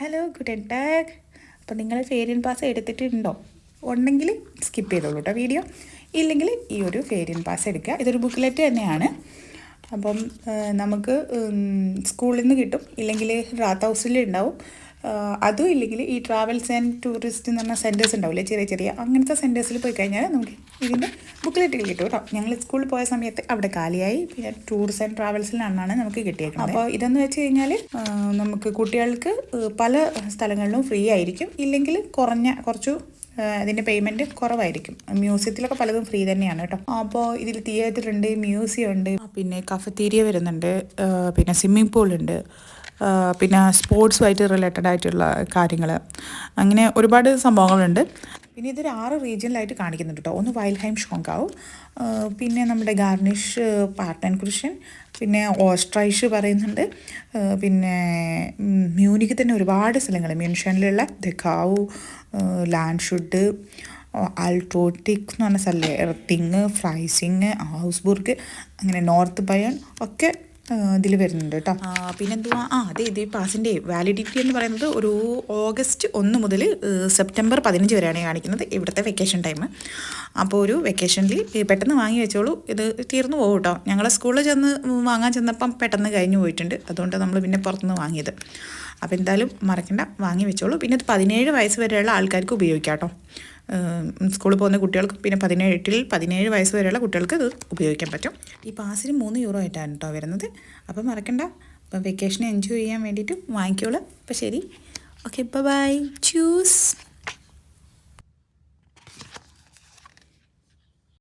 Hello good tag അപ്പോൾ നിങ്ങൾ ഫേരിയൻ pass എടുത്തിട്ടുണ്ടോ? ഉണ്ടെങ്കിൽ സ്കിപ്പ് ചെയ്തോളൂ കേട്ടോ വീഡിയോ ഇല്ലെങ്കിൽ ഈ ഒരു ഫേരിയൻ പാസ് എടുക്കുക. ഇതൊരു ബുക്ക്ലെറ്റ് തന്നെയാണ്. അപ്പം നമുക്ക് സ്കൂളിൽ നിന്ന് കിട്ടും. ഇല്ലെങ്കിൽ റാത്ത് ഹൗസിൽ ഉണ്ടാവും. അതും ഇല്ലെങ്കിൽ ഈ ട്രാവൽസ് ആൻഡ് ടൂറിസ്റ്റ് എന്ന് പറഞ്ഞ സെന്റേഴ്സ് ഉണ്ടാവില്ലേ? ചെറിയ ചെറിയ അങ്ങനത്തെ സെന്റേഴ്സിൽ പോയി കഴിഞ്ഞാൽ നമുക്ക് ഇതിന്റെ ബുക്ക്ലെറ്റുകൾ കിട്ടും കേട്ടോ. ഞങ്ങൾ സ്കൂളിൽ പോയ സമയത്ത് അവിടെ കാലിയായി. പിന്നെ ടൂറിസ്റ്റ് ആൻഡ് ട്രാവൽസിലാണ് നമുക്ക് കിട്ടിയേക്കുന്നത് അപ്പോൾ ഇതെന്ന് വെച്ച് കഴിഞ്ഞാൽ നമുക്ക് കുട്ടികൾക്ക് പല സ്ഥലങ്ങളിലും ഫ്രീ ആയിരിക്കും. ഇല്ലെങ്കിൽ കുറഞ്ഞ കുറച്ചു അതിന്റെ പേയ്മെന്റ് കുറവായിരിക്കും. മ്യൂസിയത്തിലൊക്കെ പലതും ഫ്രീ തന്നെയാണ് കേട്ടോ. അപ്പോൾ ഇതിൽ തിയേറ്റർ ഉണ്ട് മ്യൂസിയം ഉണ്ട് പിന്നെ കഫത്തീരിയ വരുന്നുണ്ട് പിന്നെ സ്വിമ്മിംഗ് പൂൾ ഉണ്ട്. പിന്നെ സ്പോർട്സുമായിട്ട് റിലേറ്റഡ് ആയിട്ടുള്ള കാര്യങ്ങൾ അങ്ങനെ ഒരുപാട് സംഭവങ്ങളുണ്ട്. പിന്നെ ഇതൊരു ആറ് റീജിയനിലായിട്ട് കാണിക്കുന്നുണ്ട് കേട്ടോ ഒന്ന് വൈൽഡ്ഹൈം ഷോങ്കാവ്. പിന്നെ നമ്മുടെ ഗാർണിഷ് പാർട്ടൻ കുരിശൻ പിന്നെ ഓസ്ട്രൈഷ് പറയുന്നുണ്ട്. പിന്നെ മ്യൂണിക്കിൽ തന്നെ ഒരുപാട് സ്ഥലങ്ങൾ മ്യൂൺഷനിലുള്ള ദക്കാവു ലാൻഡ്ഷുഡ് അൾട്രോട്ടിക് എന്ന് പറഞ്ഞ സ്ഥലം എർത്തിങ് ഫ്രൈസിങ് ഹൗസ്ബുർഗ് അങ്ങനെ നോർത്ത് ബയൺ ഒക്കെ ഇതിൽ വരുന്നുണ്ട് കേട്ടോ പിന്നെന്തുവാ? ആ അതെ ഇത് പാസിന്റെ വാലിഡിറ്റി എന്ന് പറയുന്നത് ഒരു ഓഗസ്റ്റ് ഒന്ന് മുതൽ സെപ്റ്റംബർ പതിനഞ്ച് വരെയാണ് കാണിക്കുന്നത്. ഇവിടുത്തെ വെക്കേഷൻ ടൈം അപ്പോൾ ഒരു വെക്കേഷനിൽ പെട്ടെന്ന് വാങ്ങി വെച്ചോളൂ. ഇത് തീർന്നു പോകും കേട്ടോ ഞങ്ങളെ സ്കൂളിൽ ചെന്ന് വാങ്ങാൻ ചെന്നപ്പം പെട്ടെന്ന് കഴിഞ്ഞു പോയിട്ടുണ്ട്. അതുകൊണ്ട് നമ്മൾ പിന്നെ പുറത്തുനിന്ന് വാങ്ങിയത്. അപ്പോൾ എന്തായാലും മറക്കണ്ട. വാങ്ങി വെച്ചോളൂ. പിന്നെ ഇത് പതിനേഴ് വയസ്സ് വരെയുള്ള ആൾക്കാർക്ക് ഉപയോഗിക്കാം കേട്ടോ സ്കൂളിൽ പോകുന്ന കുട്ടികൾക്ക് പിന്നെ പതിനേഴിൽ പതിനേഴ് വയസ്സ് വരെയുള്ള കുട്ടികൾക്ക് ഇത് ഉപയോഗിക്കാൻ പറ്റും. ഈ പാസിന് മൂന്ന് യൂറോ ആയിട്ടാണ് കേട്ടോ വരുന്നത്. അപ്പം മറക്കണ്ട. അപ്പം വെക്കേഷനെ എൻജോയ് ചെയ്യാൻ വേണ്ടിയിട്ട് വാങ്ങിക്കോളൂ. അപ്പം ശരി. Okay bye choose